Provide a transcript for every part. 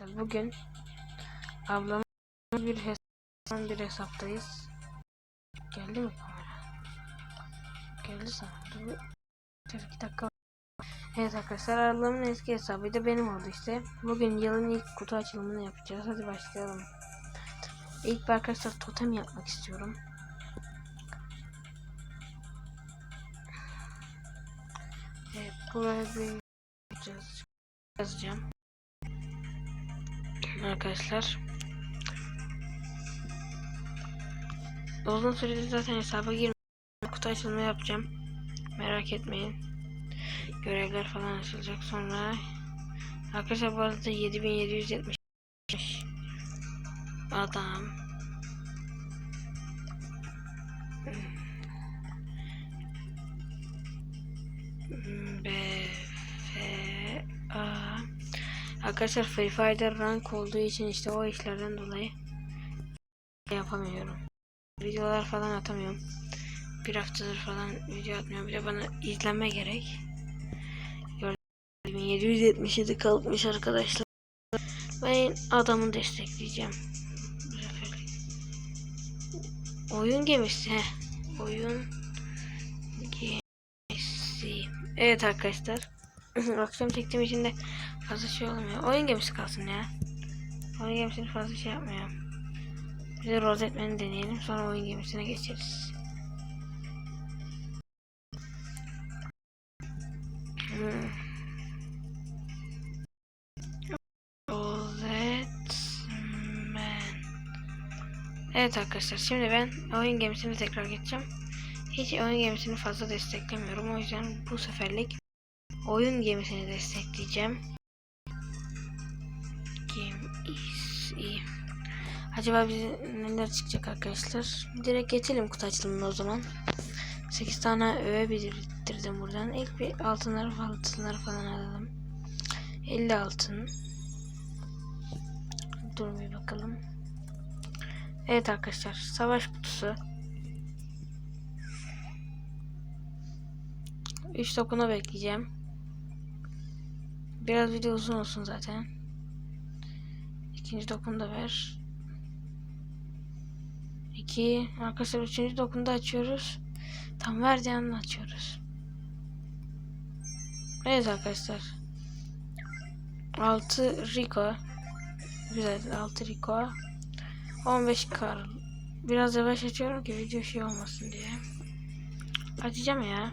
arkadaşlar bugün ablamın bir hesaptan bir hesaptayız. Geldi mi kamera? Geldi sanırım. Dur iki dakika. Evet arkadaşlar ablamın eski hesabı da benim oldu işte. Bugün yılın ilk kutu açılımını yapacağız. Hadi başlayalım. İlk arkadaşlar totem yapmak istiyorum. Evet buraya bir yazacağım. Arkadaşlar. Uzun süredir zaten hesaba girmedim. Kutu açılımı yapacağım. Merak etmeyin. Görevler falan açılacak sonra. Arkadaşlar bu arada 7770 adam. Arkadaşlar Free Fire'da rank olduğu için işte o işlerden dolayı yapamıyorum. Videolar falan atamıyorum. Bir haftadır falan video atmıyorum. Bir de bana izlenme gerek. Gördüğünüz gibi 777 kalkmış arkadaşlar. Ben adamı destekleyeceğim. Oyun gemisi. Heh. Oyun gemisi. Evet arkadaşlar. Akşam çektiğim için de fazla şey olmuyor. Oyun gemisi kalsın ya. Oyun gemisini fazla şey yapmıyorum. Bir rozetmeni deneyelim. Sonra oyun gemisine geçeriz. Hmm. Evet arkadaşlar şimdi ben oyun gemisini tekrar geçeceğim. Hiç oyun gemisini fazla desteklemiyorum. O yüzden bu seferlik oyun gemisini destekleyeceğim. Gemisi. Acaba bize neler çıkacak arkadaşlar? Direkt geçelim kutu açılımına o zaman. 8 tane öve biriktirdim buradan. İlk bir altınları altınları falan alalım. 50 altın. Dur bakalım. Evet arkadaşlar savaş kutusu. 3 dokuna bekleyeceğim. Biraz video uzun olsun zaten. İkinci dokunu da ver. 2 arkadaşlar üçüncü dokunu da açıyoruz. Tam verdiği anda açıyoruz. Evet arkadaşlar. 6 Rico. Güzel 6 Rico. 15 Karl. Biraz yavaş açıyorum ki video şey olmasın diye. Açacağım ya.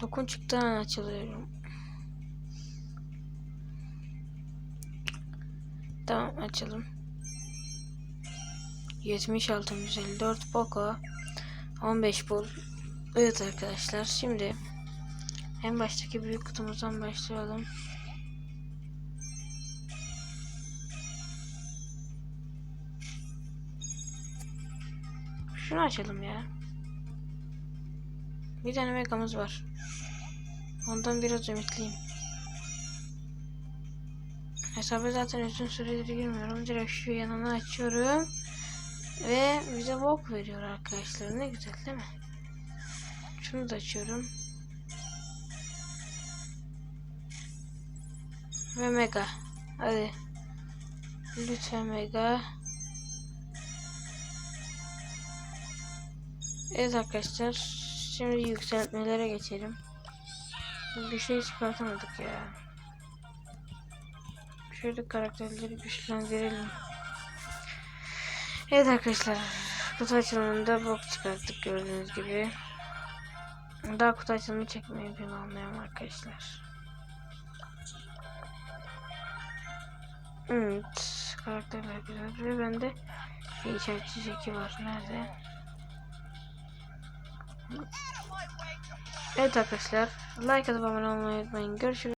Dokun çıktığı an açılıyorum. Tamam açalım. 76 154 Poco 15 bul. Evet arkadaşlar şimdi en baştaki büyük kutumuzdan başlayalım. Şunu açalım ya. Bir tane megamız var. Ondan biraz ümitliyim. Hesabı zaten uzun süredir girmiyorum. Direkt şu yanına açıyorum. Ve bize bok veriyor arkadaşlar. Ne güzel değil mi? Şunu da açıyorum. Ve mega. Hadi. Lütfen mega. Evet arkadaşlar. Şimdi yükseltmelere geçelim. Bir şey çıkartamadık ya. Şöyle karakterleri güçlendirelim. Evet arkadaşlar. Kutu açılımında bok çıkarttık gördüğünüz gibi. Daha kutu açılımı çekmeyi planlıyorum arkadaşlar. Evet. Karakterler güzel. Ve bende bir işaretçi çeki var. Nerede? Evet arkadaşlar. Like atıp abone olmayı unutmayın. Görüşürüz.